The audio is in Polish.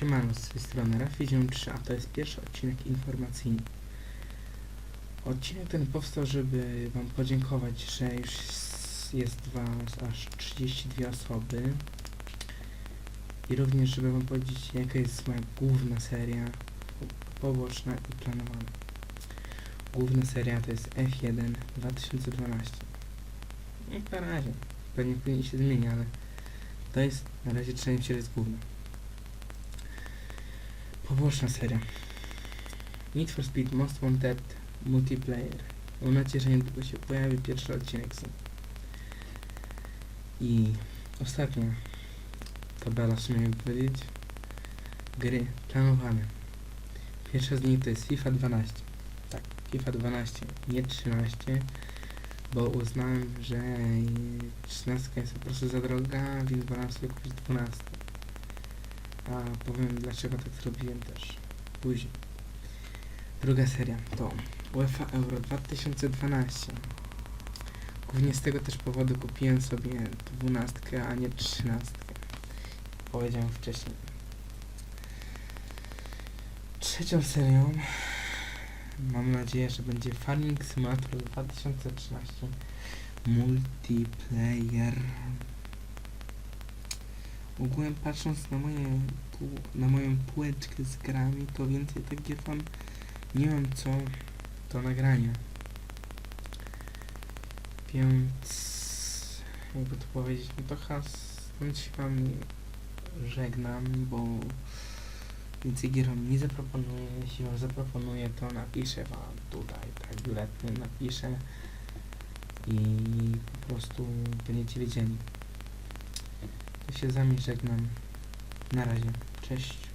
Siemano, z tej strony Rafizium 3, a to jest pierwszy odcinek informacyjny. Odcinek ten powstał, żeby wam podziękować, że już jest was aż 32 osoby. I również, żeby wam powiedzieć, jaka jest moja główna seria, po- poboczna i planowana. Główna seria to jest F1 2012. Jak na razie. Pewnie później się zmieni, ale to jest na razie trzeba się jest główna. Poboczna seria. Need for Speed Most Wanted Multiplayer. Mam nadzieję, że niedługo się pojawi pierwszy odcinek. I ostatnia tabela, w sumie powiedzieć, gry planowane. Pierwsza z nich to jest FIFA 12. Tak, FIFA 12, nie 13, bo uznałem, że 13 jest po prostu za droga, więc wolałem sobie kupić 12. A powiem dlaczego tak zrobiłem też później. Druga seria to UEFA Euro 2012. Głównie z tego też powodu kupiłem sobie 12, a nie 13. Powiedziałem wcześniej. Trzecią serią mam nadzieję, że będzie Farming Simulator 2013 Multiplayer. Ogółem patrząc na moje na moją półeczkę z grami, to więcej tak gier wam nie mam co do nagrania. Więc jakby to powiedzieć, no to chyba stąd się wam żegnam, bo więcej gier wam nie zaproponuję. Jeśli wam zaproponuję, to napiszę wam tutaj, tak biuletny napiszę i po prostu będziecie wiedzieli. Się z wami żegnam. Na razie. Cześć.